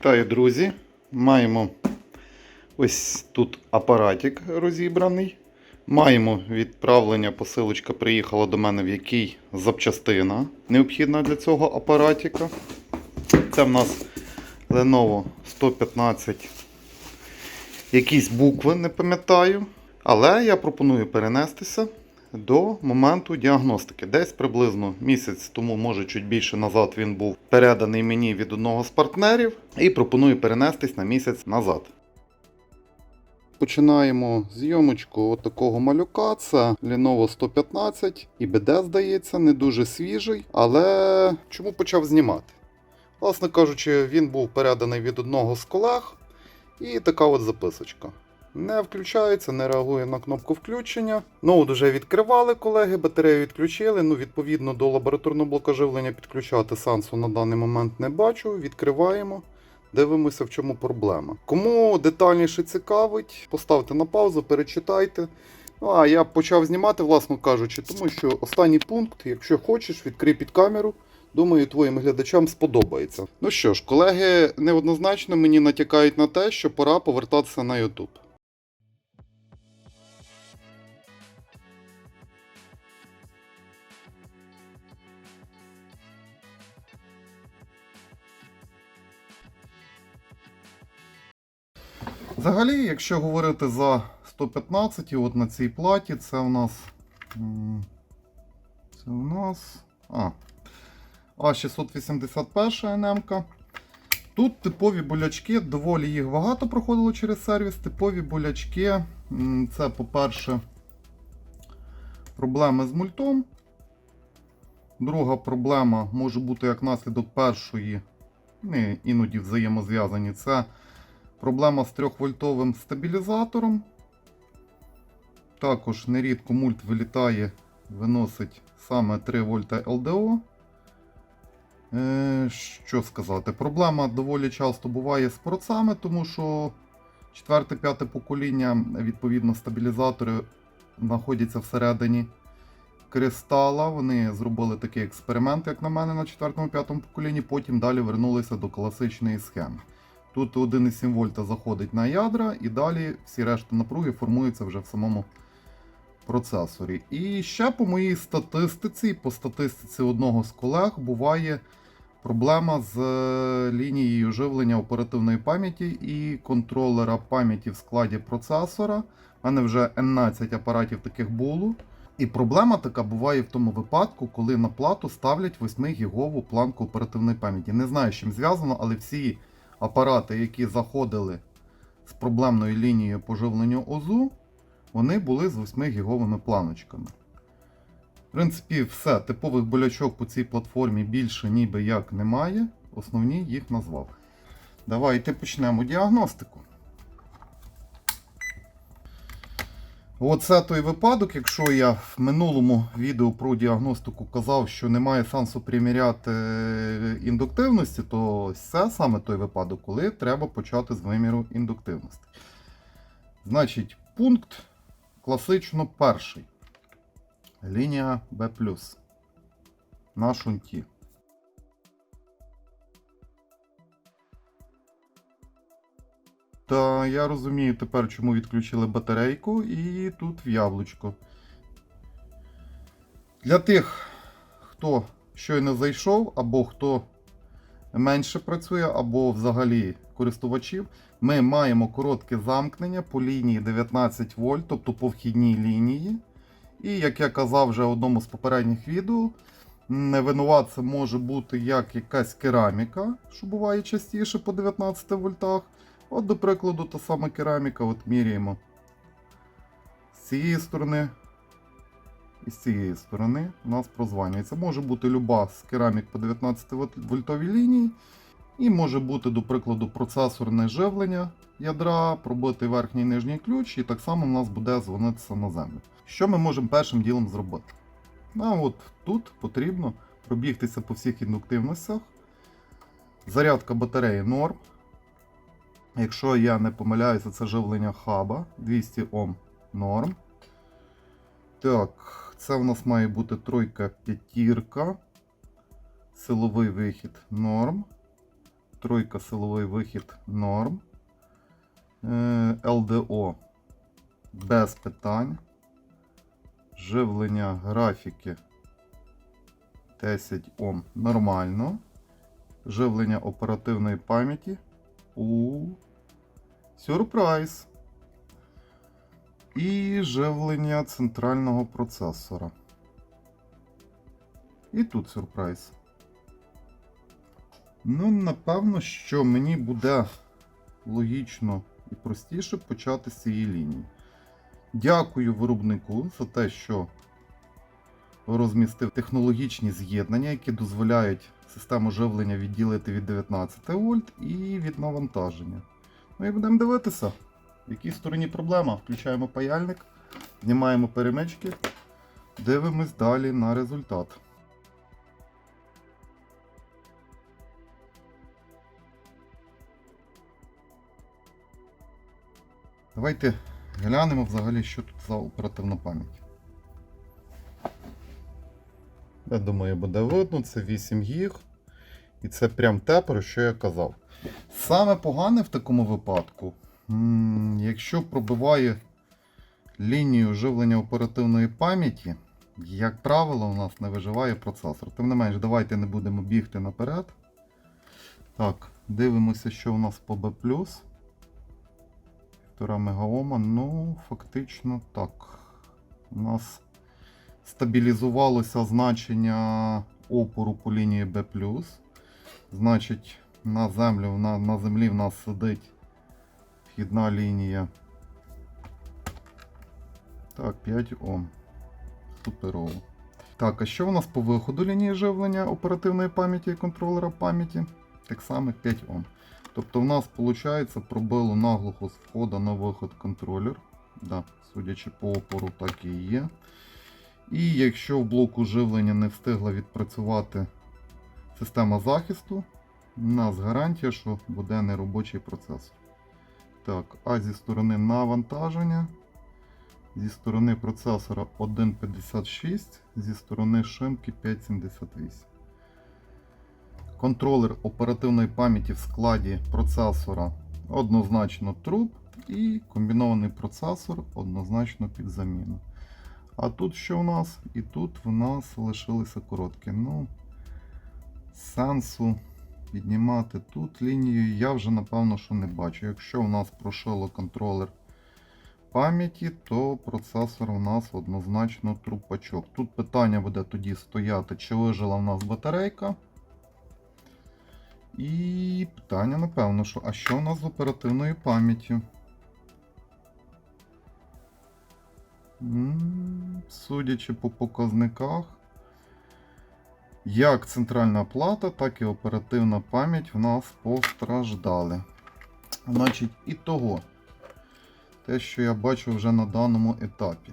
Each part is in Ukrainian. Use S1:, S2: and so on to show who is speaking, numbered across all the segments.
S1: Вітаю, друзі! Маємо ось тут апаратик розібраний. Маємо відправлення, посилочка приїхала до мене, в якій запчастина необхідна для цього апаратика. Це в нас Lenovo 115. Якісь букви, не пам'ятаю. Але я пропоную перенестися до моменту діагностики. Десь приблизно місяць тому, може чуть більше назад, він був переданий мені від одного з партнерів і пропоную перенестись на місяць назад. Починаємо зйомочку от такого малюка. Це Lenovo 115 і BD, здається, не дуже свіжий. Але чому почав знімати? Власне кажучи, він був переданий від одного з колег. І така от записочка. Не включається, не реагує на кнопку включення. Ноут вже відкривали колеги, батарею відключили. Ну, відповідно до лабораторного блока живлення підключати сенсу на даний момент не бачу. Відкриваємо. Дивимося, в чому проблема. Кому детальніше цікавить, поставте на паузу, перечитайте. Ну а я почав знімати, власно кажучи, тому що останній пункт, якщо хочеш, відкрий під камеру. Думаю, твоїм глядачам сподобається. Ну що ж, колеги неоднозначно мені натякають на те, що пора повертатися на YouTube. Взагалі, якщо говорити за 115, от на цій платі, це у нас. Це у нас. А. А681 НМ. Тут типові болячки, доволі їх багато проходило через сервіс. Типові болячки. Це, по-перше, проблеми з мультом. Друга проблема може бути як наслідок першої, не іноді взаємозв'язані. Це Проблема з 3-вольтовим стабілізатором. Також нерідко мульт вилітає, виносить саме 3 вольта LDO. Е, що сказати? Проблема доволі часто буває з порцами, тому що 4-5 покоління, відповідно, стабілізатори знаходяться всередині кристала. Вони зробили такий експеримент, як на мене, на 4-5 поколінні, потім далі вернулися до класичної схеми. Тут 1,7 вольта заходить на ядра, і далі всі решта напруги формуються вже в самому процесорі. І ще по моїй статистиці, по статистиці одного з колег, буває проблема з е, лінією живлення оперативної пам'яті і контролера пам'яті в складі процесора. У мене вже 11 апаратів таких було. І проблема така буває в тому випадку, коли на плату ставлять 8-гігову планку оперативної пам'яті. Не знаю, з чим зв'язано, але всі апарати, які заходили з проблемною лінією поживлення ОЗУ, вони були з 8 гіговими планочками. В принципі, все. Типових болячок по цій платформі більше ніби як немає. Основні їх назвав. Давайте почнемо діагностику. Оце той випадок, якщо я в минулому відео про діагностику казав, що немає сенсу приміряти індуктивності, то це саме той випадок, коли треба почати з виміру індуктивності. Значить, пункт класично перший. Лінія B на шунті. Та я розумію тепер, чому відключили батарейку, і тут в яблучко. Для тих, хто щойно зайшов, або хто менше працює, або взагалі користувачів, ми маємо коротке замкнення по лінії 19 вольт, тобто по вхідній лінії. І як я казав вже в одному з попередніх відео, невинуватцем може бути як якась кераміка, що буває частіше по 19 вольтах. От, до прикладу, та сама кераміка, от міряємо з цієї сторони і з цієї сторони у нас прозванюється. Може бути люба з керамік по 19 вольтовій лінії. І може бути, до прикладу, процесорне живлення ядра, пробити верхній і нижній ключ, і так само у нас буде дзвонитися на землю. Що ми можемо першим ділом зробити? А от тут потрібно пробігтися по всіх індуктивностях. Зарядка батареї норм. Якщо я не помиляюся, це живлення хаба 200 Ом норм. Так, це в нас має бути тройка п'ятірка. Силовий вихід норм. настройка силовий вихід норм. Е, LDO без питань. Живлення графіки 10 Ом нормально. Живлення оперативної пам'яті у сюрприз. І живлення центрального процесора. І тут сюрприз. Ну, напевно, що мені буде логічно і простіше почати з цієї лінії. Дякую виробнику за те, що розмістив технологічні з'єднання, які дозволяють систему живлення відділити від 19 вольт і від навантаження. Ну і будемо дивитися, в якій стороні проблема. Включаємо паяльник, знімаємо перемички, дивимось далі на результат. Давайте глянемо взагалі, що тут за оперативна пам'ять. Я думаю, буде видно, це 8 гіг. І це прям те, про що я казав. Саме погане в такому випадку, якщо пробиває лінію живлення оперативної пам'яті, як правило, у нас не виживає процесор. Тим не менш, давайте не будемо бігти наперед. Так, дивимося, що у нас по B. 1,5 мегаома. Ну, фактично так. У нас стабілізувалося значення опору по лінії B. Значить, на землю, на, на землі в нас сидить вхідна лінія. Так, 5 Ом. Суперово. Так, а що у нас по виходу лінії живлення оперативної пам'яті і контролера пам'яті? Так само 5 Ом. Тобто в нас, виходить, пробило наглухо з входу на виход контролер. Да, судячи по опору, так і є. І якщо в блоку живлення не встигла відпрацювати система захисту, у нас гарантія, що буде неробочий процесор. Так, а зі сторони навантаження, зі сторони процесора 1.56, зі сторони шинки 5.78. Контролер оперативної пам'яті в складі процесора однозначно труп і комбінований процесор однозначно під заміну. А тут що у нас? І тут в нас лишилися короткі. Ну, сенсу піднімати тут лінію я вже напевно що не бачу. Якщо у нас прошило контролер пам'яті, то процесор у нас однозначно трупачок. Тут питання буде тоді стояти, чи вижила в нас батарейка. І питання, напевно, що а що у нас з оперативною пам'яттю? Судячи по показниках, як центральна плата, так і оперативна пам'ять в нас постраждали. Значить, і того, те, що я бачу вже на даному етапі.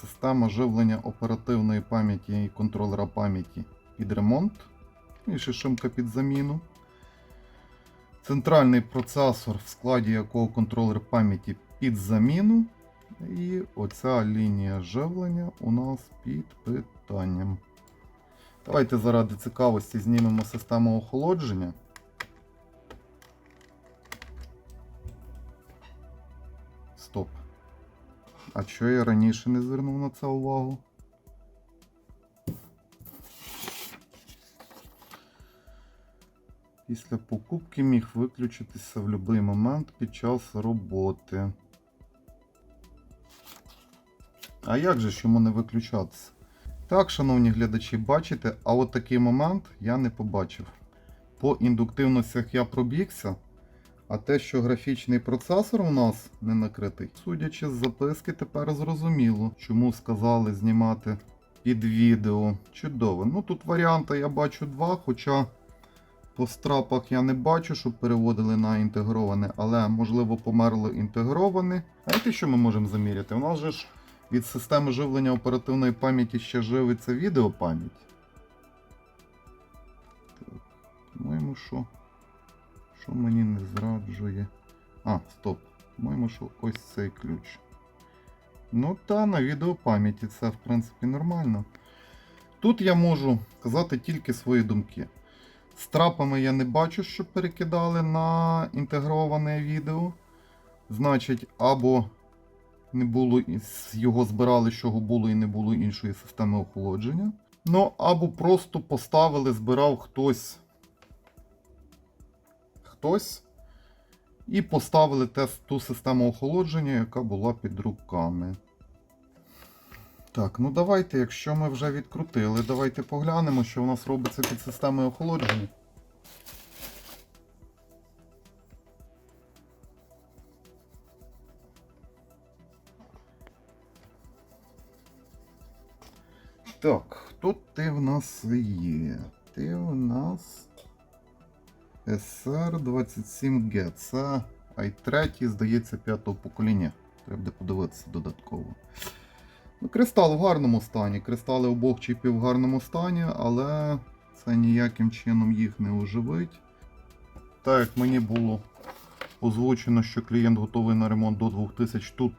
S1: Система живлення оперативної пам'яті і контролера пам'яті під ремонт. І ще шимка під заміну. Центральний процесор, в складі якого контролер пам'яті під заміну. І оця лінія живлення у нас під питанням. Давайте заради цікавості знімемо систему охолодження. Стоп. А чого я раніше не звернув на це увагу? Після покупки міг виключитися в будь-який момент під час роботи. А як же ж йому не виключатися? Так, шановні глядачі, бачите, а от такий момент я не побачив. По індуктивностях я пробігся, а те, що графічний процесор у нас не накритий, судячи з записки, тепер зрозуміло, чому сказали знімати під відео. Чудово. Ну тут варіанти я бачу два, хоча по страпах я не бачу, щоб переводили на інтегроване, але можливо померло інтегроване. Знаєте, що ми можемо заміряти? У нас же ж від системи живлення оперативної пам'яті ще живиться відеопам'ять. По-моєму, що. Що мені не зраджує. А, стоп. По-моєму, що ось цей ключ. Ну та на відеопам'яті це в принципі нормально. Тут я можу казати тільки свої думки. З трапами я не бачу, що перекидали на інтегроване відео. Значить, або не було його збирали, чого було і не було іншої системи охолодження. Ну, або просто поставили, збирав хтось. Хтось. І поставили тест ту систему охолодження, яка була під руками. Так, ну давайте, якщо ми вже відкрутили, давайте поглянемо, що у нас робиться під системою охолодження. Так, хто ти в нас є? Ти у нас SR27G. Це i3, здається, п'ятого покоління. Треба буде подивитися додатково. Ну, кристал в гарному стані. Кристали обох чіпів в гарному стані, але це ніяким чином їх не оживить. Так як мені було озвучено, що клієнт готовий на ремонт до 2000, тут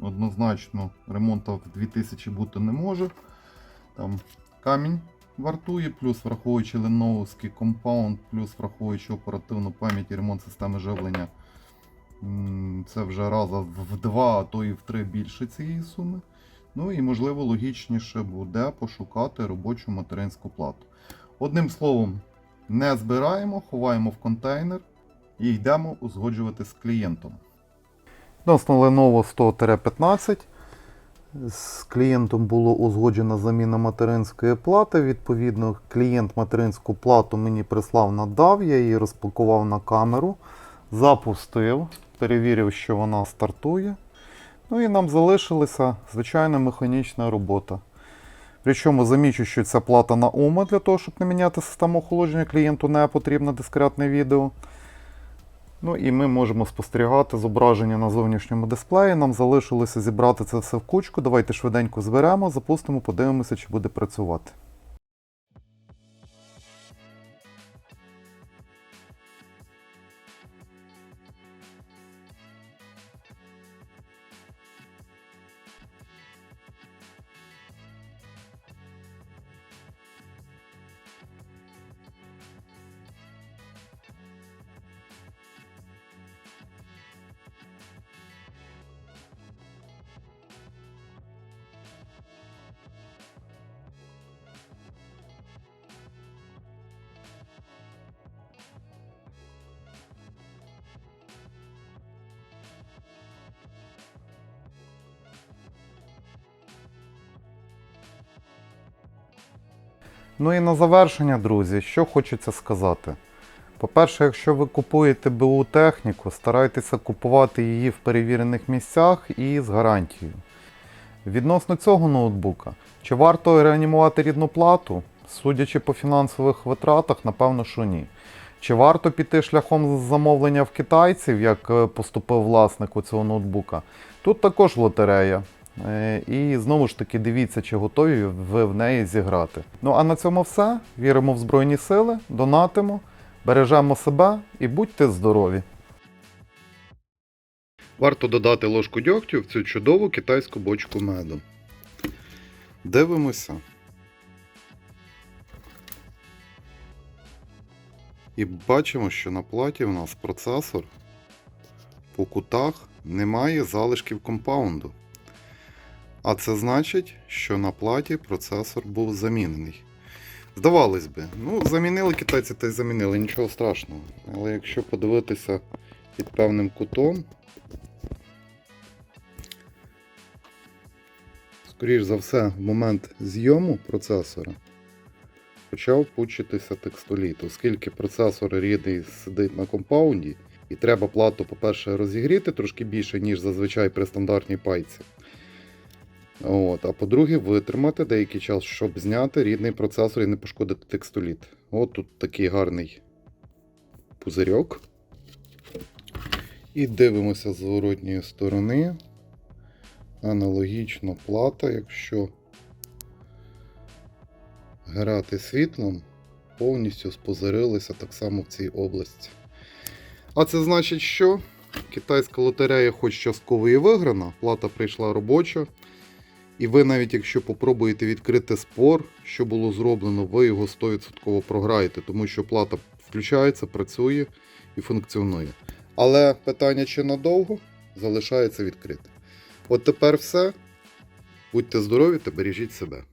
S1: однозначно ремонту в 2000 бути не може. Там камінь вартує, плюс враховуючи леноуський компаунд, плюс враховуючи оперативну пам'ять і ремонт системи живлення. Це вже раза в два, а то і в три більше цієї суми. Ну і можливо логічніше буде пошукати робочу материнську плату. Одним словом, не збираємо, ховаємо в контейнер і йдемо узгоджувати з клієнтом. Відносно Lenovo 100-15 з клієнтом було узгоджена заміна материнської плати. Відповідно, клієнт материнську плату мені прислав, надав, я її розпакував на камеру, запустив, перевірив, що вона стартує. Ну і нам залишилася звичайна механічна робота. Причому замічу, що ця плата на ОМА для того, щоб не міняти систему охолодження, клієнту не потрібно дискретне відео. Ну і ми можемо спостерігати зображення на зовнішньому дисплеї. Нам залишилося зібрати це все в кучку. Давайте швиденько зберемо, запустимо, подивимося, чи буде працювати. Ну і на завершення, друзі, що хочеться сказати. По-перше, якщо ви купуєте БУ техніку, старайтеся купувати її в перевірених місцях і з гарантією. Відносно цього ноутбука, чи варто реанімувати рідну плату? Судячи по фінансових витратах, напевно, що ні. Чи варто піти шляхом замовлення в китайців, як е, поступив власник у цього ноутбука? Тут також лотерея. Е, І знову ж таки дивіться, чи готові ви в неї зіграти. Ну а на цьому все. Віримо в Збройні Сили, донатимо, бережемо себе і будьте здорові. Варто додати ложку дьогтю в цю чудову китайську бочку меду. Дивимося. І бачимо, що на платі у нас процесор по кутах немає залишків компаунду. А це значить, що на платі процесор був замінений. Здавалось би, ну, замінили китайці та й замінили, нічого страшного. Але якщо подивитися під певним кутом, скоріш за все, в момент зйому процесора почав пучитися текстоліт, оскільки процесор рідний сидить на компаунді, і треба плату, по-перше, розігріти трошки більше, ніж зазвичай при стандартній пайці. От, а по-друге, витримати деякий час, щоб зняти рідний процесор і не пошкодити текстоліт. От тут такий гарний пузирьок. І дивимося з зворотньої сторони. Аналогічно плата, якщо грати світлом, повністю спозирилися так само в цій області. А це значить, що китайська лотерея, хоч частково і виграна, плата прийшла робоча. І ви навіть якщо попробуєте відкрити спор, що було зроблено, ви його 100% програєте, тому що плата включається, працює і функціонує. Але питання чи надовго залишається відкрите. От тепер все. Будьте здорові та бережіть себе.